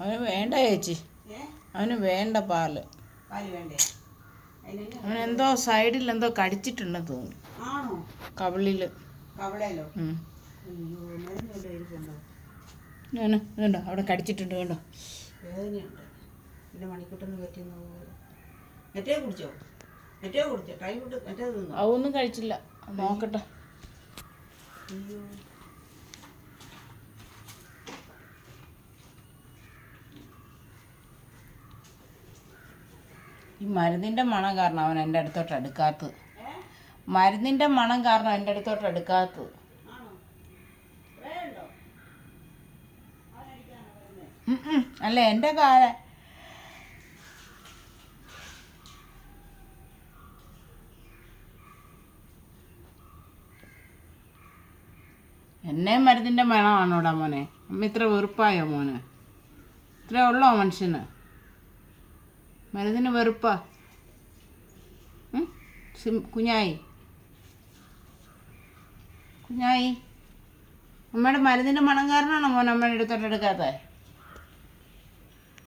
അവന് വേണ്ട ചേച്ചി. അവന് വേണ്ട പാൽ. വേണ്ടേ? അവൻ എന്തോ സൈഡിൽ എന്തോ കടിച്ചിട്ടുണ്ടെന്ന് തോന്നുന്നു. ആണോ? അവിടെ കടിച്ചിട്ടുണ്ട് വേണ്ട. അതൊന്നും കഴിച്ചില്ല. നോക്കട്ടെ. ഈ മരുന്നിന്റെ മണം കാരണം അവൻ എന്റെ അടുത്തോട്ട് അടുക്കാത്തത്. മരുന്നിന്റെ മണം കാരണം എന്റെ അടുത്തോട്ട് അടുക്കാത്തത്. അല്ല എന്റെ കാല. എന്നെ മരുന്നിന്റെ മണമാണോടാ മോനെ? അമ്മ ഇത്ര വെറുപ്പായോ മോനെ? ഇത്രേ ഉള്ളോ മനുഷ്യന്? മരുന്നിന് വെറുപ്പാ. കുഞ്ഞായി. കുഞ്ഞായി. അമ്മയുടെ മരുന്നിന്റെ മണം കാരണമാണോ മോൻ അമ്മയുടെ അടുത്തോട്ട്